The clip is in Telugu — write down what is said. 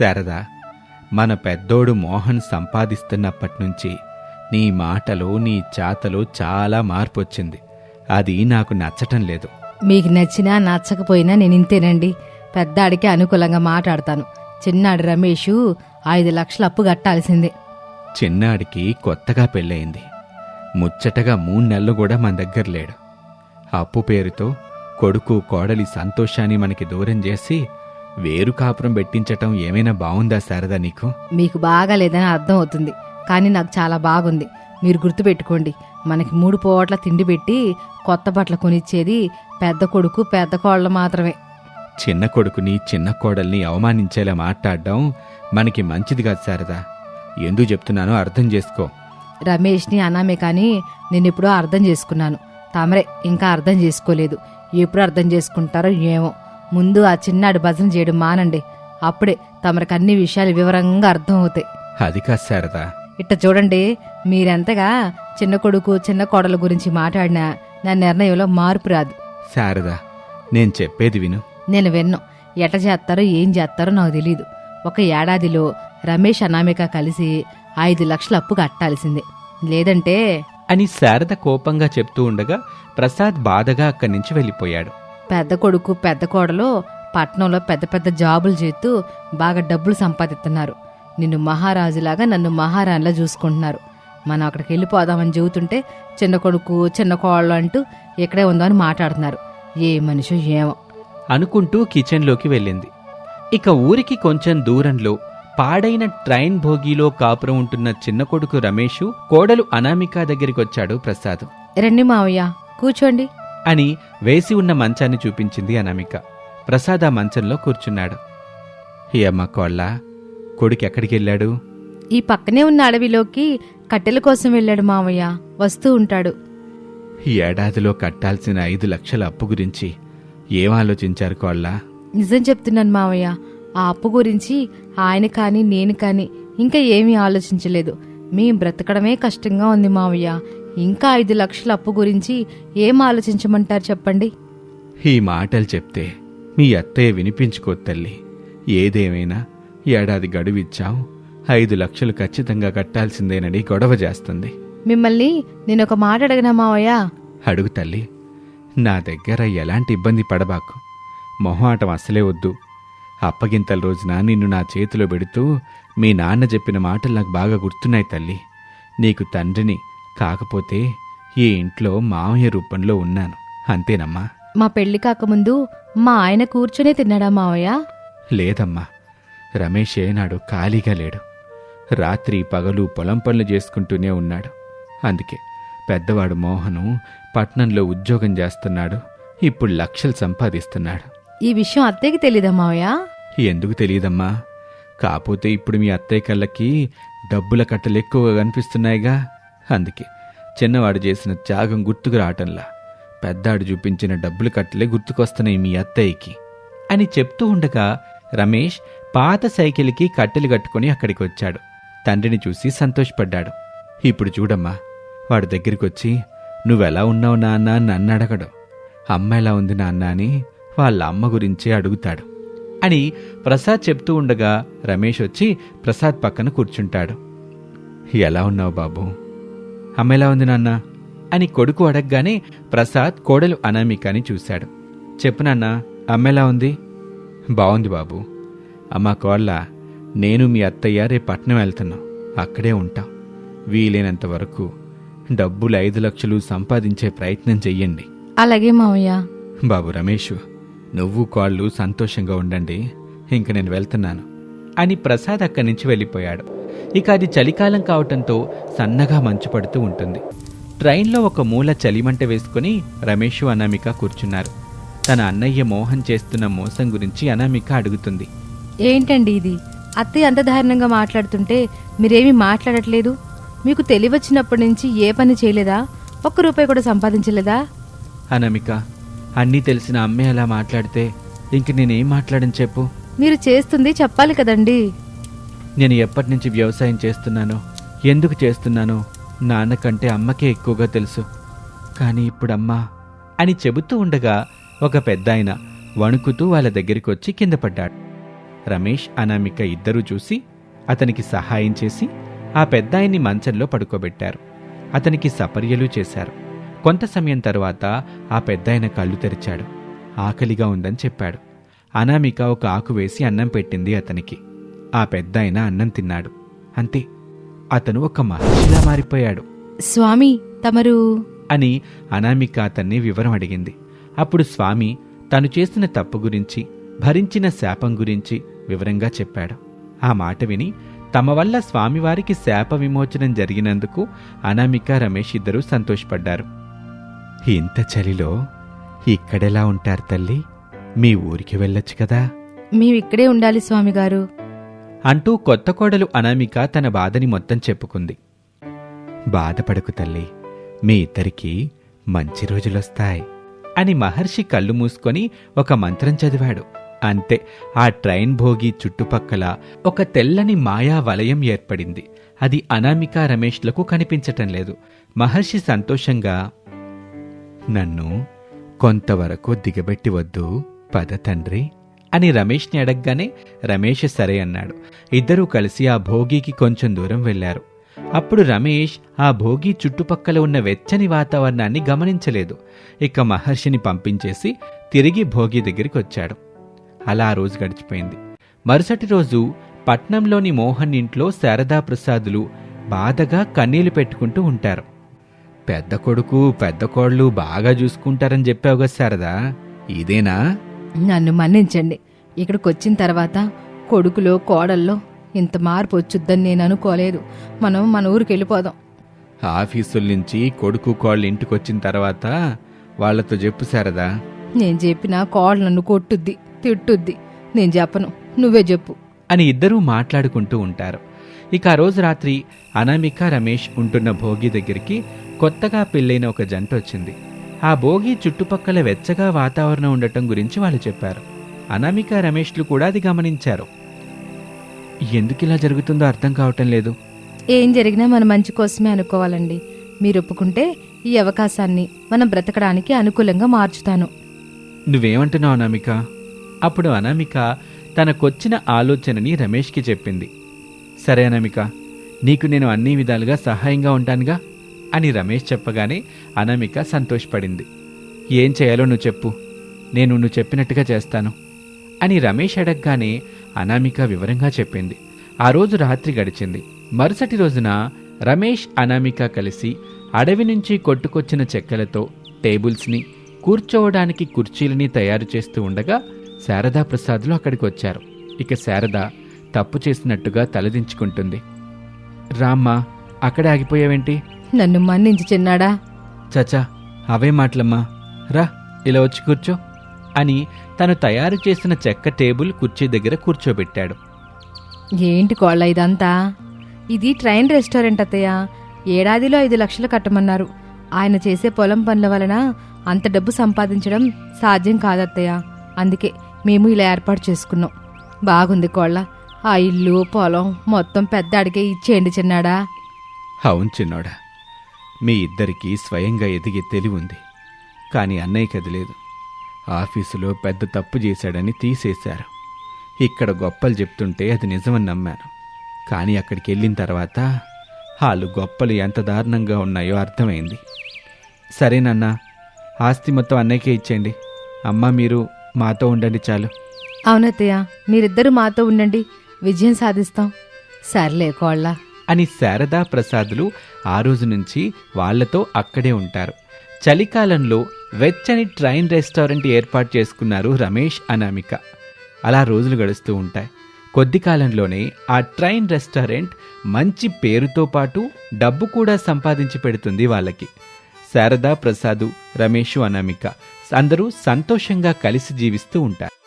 శారదా మన పెద్దోడు మోహన్ సంపాదిస్తున్నప్పటి నుంచి నీ మాటలో నీ చాతలో చాలా మార్పు వచ్చింది అది నాకు నచ్చటం లేదు. మీకు నచ్చినా నచ్చకపోయినా నేను ఇంతేనండి. పెద్దాడికి అనుకూలంగా మాట్లాడతాను. చిన్నాడు రమేషు ఐదు లక్షల అప్పు కట్టాల్సిందే. చిన్నాడికి కొత్తగా పెళ్ళయింది. ముచ్చటగా మూడు నెలలు కూడా మన దగ్గర లేడు. అప్పు పేరుతో కొడుకు కోడలి సంతోషాన్ని మనకి దూరం చేసి వేరు కాపురం పెట్టించటం ఏమైనా బావుందా శారదా నీకు? మీకు బాగా లేదని అర్థం అవుతుంది. కానీ నాకు చాలా బాగుంది. మీరు గుర్తుపెట్టుకోండి. మనకి మూడు పోవట్ల తిండి పెట్టి కొత్త బట్టలు కొనిచ్చేది పెద్ద కొడుకు పెద్ద కోళ్ళ మాత్రమే. చిన్న కొడుకుని చిన్న కోడల్ని అవమానించేలా మాట్లాడడం మనకి మంచిది కాదు శారదా. ఎందుకు చెప్తున్నానో అర్థం చేసుకో. రమేష్ని అనామే కానీ నేను ఎప్పుడో అర్థం చేసుకున్నాను. తమరే ఇంకా అర్థం చేసుకోలేదు. ఎప్పుడు అర్థం చేసుకుంటారో ఏమో. ముందు ఆ చిన్నాడు భజన చేయడం మానండి. అప్పుడే తమరికి అన్ని విషయాలు వివరంగా అర్థం అవుతాయి అది కాదు శారదా. ఇట్ట చూడండి మీరెంతగా చిన్న కొడుకు చిన్న కోడల గురించి మాట్లాడినా నా నిర్ణయంలో మార్పు రాదు. శారదా నేను చెప్పేది విను. నేను విన్నాం. ఎట చేస్తారో ఏం చేస్తారో నాకు తెలియదు ఒక ఏడాదిలో రమేష్ అనామిక కలిసి ఐదు లక్షల అప్పు కట్టాల్సిందే. లేదంటే అని శారద కోపంగా చెప్తూ ఉండగా ప్రసాద్ బాధగా అక్కడి నుంచి వెళ్ళిపోయాడు. పెద్ద కొడుకు పెద్ద కోడలు పట్నంలో పెద్ద పెద్ద జాబులు చేస్తూ బాగా డబ్బులు సంపాదిస్తున్నారు నిన్ను మహారాజులాగా నన్ను మహారాణిలా చూసుకుంటున్నారు. మనం అక్కడికి వెళ్ళిపోదామని చెబుతుంటే చిన్న కొడుకు చిన్న కోడలు అంటూ ఇక్కడే ఉందామని మాట్లాడుతున్నారు. ఏ మనిషి ఏమో. అనుకుంటూ కిచెన్లోకి వెళ్ళింది. ఇక ఊరికి కొంచెం దూరంలో పాడైన ట్రైన్ భోగిలో కాపురం ఉంటున్న చిన్న కొడుకు రమేషు కోడలు అనామిక దగ్గరికొచ్చాడు ప్రసాద్. రండి మావయ్య కూర్చోండి. అని వేసి ఉన్న మంచాన్ని చూపించింది అనామిక. ప్రసాద్ ఆ మంచంలో కూర్చున్నాడు. ఏమ్మ కోళ్ళ కొడుకు ఎక్కడికి వెళ్ళాడు? ఈ పక్కనే ఉన్న అడవిలోకి కట్టెల కోసం వెళ్ళాడు మావయ్య. వస్తూ ఉంటాడు. ఈ ఏడాదిలో కట్టాల్సిన ఐదు లక్షల అప్పు గురించి ఏం ఆలోచించారు కోళ్ళ? నిజం చెప్తున్నాను మావయ్య. ఆ అప్పు గురించి ఆయన కానీ నేను కానీ ఇంకా ఏమీ ఆలోచించలేదు. మేం బ్రతకడమే కష్టంగా ఉంది మావయ్య. ఇంకా ఐదు లక్షల అప్పు గురించి ఏం ఆలోచించమంటారు చెప్పండి? ఈ మాటలు చెప్తే మీ అత్తయ్య వినిపించుకో తల్లి. ఏదేమైనా ఏడాది గడువిచ్చాం ఐదు లక్షలు ఖచ్చితంగా కట్టాల్సిందేనని గొడవ చేస్తుంది. మిమ్మల్ని నేను ఒక మాట అడిగినా మావయ్య? అడుగు తల్లి. నా దగ్గర ఎలాంటి ఇబ్బంది పడబాకు. మొహమాటం అసలే వద్దు. అప్పగింతల రోజున నిన్ను నా చేతిలో పెడుతూ మీ నాన్న చెప్పిన మాటలు నాకు బాగా గుర్తున్నాయి తల్లి. నీకు తండ్రిని కాకపోతే ఈ ఇంట్లో మామయ్య రూపంలో ఉన్నాను. అంతేనమ్మా. మా పెళ్ళి కాకముందు మా ఆయన కూర్చునే తిన్నాడా మావయ్య? లేదమ్మా. రమేష్ ఏనాడు ఖాళీగా లేడు. రాత్రి పగలు పొలం పనులు చేసుకుంటూనే ఉన్నాడు. అందుకే పెద్దవాడు మోహను పట్నంలో ఉద్యోగం చేస్తున్నాడు. ఇప్పుడు లక్షలు సంపాదిస్తున్నాడు. ఈ విషయం అత్తయ్యకి తెలీదా మావయ్య? ఎందుకు తెలియదమ్మా కాపోతే ఇప్పుడు మీ అత్తయ్య కళ్ళకి డబ్బుల కట్టలు ఎక్కువగా కనిపిస్తున్నాయిగా. అందుకే చిన్నవాడు చేసిన త్యాగం గుర్తుకు రావటంలా. పెద్దాడు చూపించిన డబ్బులు కట్టలే గుర్తుకొస్తున్నాయి మీ అత్తయ్యకి అని చెప్తూ ఉండగా రమేష్ పాత సైకిల్కి కట్టెలు కట్టుకొని అక్కడికి వచ్చాడు. తండ్రిని చూసి సంతోషపడ్డాడు. ఇప్పుడు చూడమ్మా వాడి దగ్గరికి వచ్చి నువ్వెలా ఉన్నావు నాన్న అని నన్ను అడగడు. అమ్మ ఎలా ఉంది నాన్న అని వాళ్ళ అమ్మ గురించే అడుగుతాడు అని ప్రసాద్ చెప్తూ ఉండగా రమేష్ వచ్చి ప్రసాద్ పక్కన కూర్చుంటాడు. ఎలా ఉన్నావు బాబు? అమ్మ ఎలా ఉంది నాన్న? అని కొడుకు అడగగానే ప్రసాద్ కోడలు అనామికని చూశాడు. చెప్పు నాన్న అమ్మ ఎలా ఉంది? బాగుంది బాబు. అమ్మ కోళ్ళ నేను మీ అత్తయ్య రేపు పట్నం వెళ్తున్నాం. అక్కడే ఉంటాం. వీలైనంత వరకు డబ్బులు ఐదు లక్షలు సంపాదించే ప్రయత్నం చెయ్యండి. అలాగే మావయ్య. బాబు రమేష్ నువ్వు కాళ్ళు సంతోషంగా ఉండండి. ఇంక నేను వెళ్తున్నాను. అని ప్రసాద్ అక్కడి నుంచి వెళ్ళిపోయాడు. ఇక అది చలికాలం కావటంతో సన్నగా మంచు పడుతూ ఉంటుంది. ట్రైన్లో ఒక మూల చలిమంట వేసుకుని రమేష్ అనామిక కూర్చున్నారు. తన అన్నయ్య మోహన్ చేస్తున్న మోసం గురించి అనామిక అడుగుతుంది. ఏంటండి ఇది? అత్తయ్య అంత దారుణంగా మాట్లాడుతుంటే మీరేమీ మాట్లాడట్లేదు? మీకు తెలివచ్చినప్పటి నుంచి ఏ పని చేయలేదా? ఒక్క రూపాయి కూడా సంపాదించలేదా? అనామిక అన్నీ తెలిసిన అమ్మే అలా మాట్లాడితే ఇంక నేనేం మాట్లాడని చెప్పు? మీరు చేస్తుంది చెప్పాలి కదండి. నేను ఎప్పటి నుంచి వ్యవసాయం చేస్తున్నానో ఎందుకు చేస్తున్నానో నాన్నకంటే అమ్మకే ఎక్కువగా తెలుసు. కానీ ఇప్పుడు అని చెబుతూ ఉండగా ఒక పెద్దాయన వణుకుతూ వాళ్ళ దగ్గరికి వచ్చి కింద పడ్డాడు. రమేష్ అనామిక ఇద్దరూ చూసి అతనికి సహాయం చేసి ఆ పెద్దాయన్ని మంచంలో పడుకోబెట్టారు. అతనికి సపర్యలు చేశారు. కొంత సమయం తరువాత ఆ పెద్దాయన కళ్ళు తెరిచాడు. ఆకలిగా ఉందని చెప్పాడు. అనామిక ఒక ఆకు వేసి అన్నం పెట్టింది అతనికి. ఆ పెద్దాయన అన్నం తిన్నాడు. అంతే. అతను ఒక మహర్షిలా మారిపోయాడు. స్వామి తమరు అని అనామిక అతన్ని వివరం అడిగింది. అప్పుడు స్వామి తను చేసిన తప్పు గురించి భరించిన శాపం గురించి వివరంగా చెప్పాడు. ఆ మాట విని తమ వల్ల స్వామివారికి శాప విమోచనం జరిగినందుకు అనామిక రమేష్ ఇద్దరూ సంతోషపడ్డారు. ఇంత చలిలో ఇక్కడెలా ఉంటారు తల్లి? మీ ఊరికి వెళ్ళొచ్చు కదా? మేమిక్కడే ఉండాలి స్వామిగారు. అంటూ కొత్త కోడలు అనామిక తన బాధని మొత్తం చెప్పుకుంది. బాధపడకు తల్లి మీ ఇద్దరికీ మంచి రోజులొస్తాయి అని మహర్షి కళ్ళు మూసుకొని ఒక మంత్రం చదివాడు. అంతే ఆ ట్రైన్ భోగి చుట్టుపక్కల ఒక తెల్లని మాయా వలయం ఏర్పడింది. అది అనామిక రమేష్లకు కనిపించటం లేదు. మహర్షి సంతోషంగా నన్ను కొంతవరకు దిగబెట్టి వద్దు. పద తండ్రి అని రమేష్ని అడగగానే రమేష్ సరే అన్నాడు. ఇద్దరూ కలిసి ఆ భోగికి కొంచెం దూరం వెళ్ళారు అప్పుడు రమేష్ ఆ భోగి చుట్టుపక్కల ఉన్న వెచ్చని వాతావరణాన్ని గమనించలేదు. ఇక మహర్షిని పంపించేసి తిరిగి భోగి దగ్గరికి వచ్చాడు. అలా ఆ రోజు గడిచిపోయింది. మరుసటి రోజు పట్నంలోని మోహన్ ఇంట్లో శారదా ప్రసాదులు బాధగా కన్నీళ్ళు పెట్టుకుంటూ ఉంటారు. పెద్ద కొడుకు పెద్ద కోళ్ళు బాగా చూసుకుంటారని చెప్పావుగా శారదా. ఇదేనా? నన్ను మన్నించండి. ఇక్కడికి వచ్చిన తర్వాత కొడుకులో కోడల్లో ఇంత మార్పు వచ్చుద్దని నేను అనుకోలేదు. మనం మన ఊరికి వెళ్ళిపోదాం ఆఫీసుల నుంచి కొడుకు కోళ్ళు ఇంటికొచ్చిన తర్వాత వాళ్ళతో చెప్పు శారదా. నేను చెప్పిన కోడలు నన్ను కొట్టుద్ది తిట్టుద్ది. నేను చెప్పను నువ్వే చెప్పు. అని ఇద్దరూ మాట్లాడుకుంటూ ఉంటారు. ఇక ఆ రోజు రాత్రి అనామిక రమేష్ ఉంటున్న భోగి దగ్గరికి కొత్తగా పెళ్ళైన ఒక జంట వచ్చింది. ఆ భోగి చుట్టుపక్కల వెచ్చగా వాతావరణం ఉండటం గురించి వాళ్ళు చెప్పారు. అనామిక రమేష్లు కూడా అది గమనించారు. ఎందుకు ఇలా జరుగుతుందో అర్థం కావటం లేదు. ఏం జరిగినా మన మంచి కోసమే అనుకోవాలండి. మీరు ఒప్పుకుంటే ఈ అవకాశాన్ని మనం బ్రతకడానికి అనుకూలంగా మార్చుతాను. నువ్వేమంటున్నావు అనామిక? అప్పుడు అనామిక తనకొచ్చిన ఆలోచనని రమేష్కి చెప్పింది. సరే అనామిక నీకు నేను అన్ని విధాలుగా సహాయంగా ఉంటానుగా? అని రమేష్ చెప్పగానే అనామిక సంతోషపడింది. ఏం చేయాలో నువ్వు చెప్పు. నేను నువ్వు చెప్పినట్టుగా చేస్తాను. అని రమేష్ అడగగానే అనామిక వివరంగా చెప్పింది. ఆ రోజు రాత్రి గడిచింది. మరుసటి రోజున రమేష్ అనామిక కలిసి అడవి నుంచి కొట్టుకొచ్చిన చెక్కలతో టేబుల్స్ని కూర్చోవడానికి కుర్చీలని తయారు చేస్తూ ఉండగా శారదా ప్రసాద్లు అక్కడికి వచ్చారు. ఇక శారద తప్పు చేసినట్టుగా తలదించుకుంటుంది. రామ్మా అక్కడే ఆగిపోయావేంటి? నన్ను మన్నించి చిన్నాడా? చచా అవే మాటలమ్మా. రా ఇలా వచ్చి కూర్చో అని తను తయారు చేసిన చెక్క టేబుల్ కుర్చీ దగ్గర కూర్చోబెట్టాడు. ఏంటి కోళ్ళ ఇదంతా? ఇది ట్రైన్ రెస్టారెంట్ అత్తయ్య. ఏడాదిలో ఐదు లక్షలు కట్టమన్నారు. ఆయన చేసే పొలం పనుల వలన అంత డబ్బు సంపాదించడం సాధ్యం కాదత్తయ్య. అందుకే మేము ఇలా ఏర్పాటు చేసుకున్నాం. బాగుంది కోళ్ళ. ఆ ఇల్లు పొలం మొత్తం పెద్ద అడిగే ఇచ్చేయండి చిన్నాడా? అవును చిన్నోడా. మీ ఇద్దరికీ స్వయంగా ఎదిగే తెలివి ఉంది. కానీ అన్నయ్యకి అది లేదు. ఆఫీసులో పెద్ద తప్పు చేశాడని తీసేశారు. ఇక్కడ గొప్పలు చెప్తుంటే అది నిజమని నమ్మాను. కానీ అక్కడికి వెళ్ళిన తర్వాత వాళ్ళు గొప్పలు ఎంత దారుణంగా ఉన్నాయో అర్థమైంది. సరేనన్నా ఆస్తి మొత్తం అన్నయ్యకే ఇచ్చేయండి. అమ్మ మీరు మాతో ఉండండి చాలు. అవునత్తయ్య మీరిద్దరూ మాతో ఉండండి. విజయం సాధిస్తాం. సర్లే కోళ్ళ. అని శారదా ప్రసాదులు ఆ రోజు నుంచి వాళ్ళతో అక్కడే ఉంటారు. చలికాలంలో వెచ్చని ట్రైన్ రెస్టారెంట్ ఏర్పాటు చేసుకున్నారు రమేష్ అనామిక. అలా రోజులు గడుస్తూ ఉంటాయి. కొద్ది కాలంలోనే ఆ ట్రైన్ రెస్టారెంట్ మంచి పేరుతో పాటు డబ్బు కూడా సంపాదించి పెడుతుంది వాళ్ళకి. శారదా ప్రసాదు రమేష్ అనామిక అందరూ సంతోషంగా కలిసి జీవిస్తూ ఉంటారు.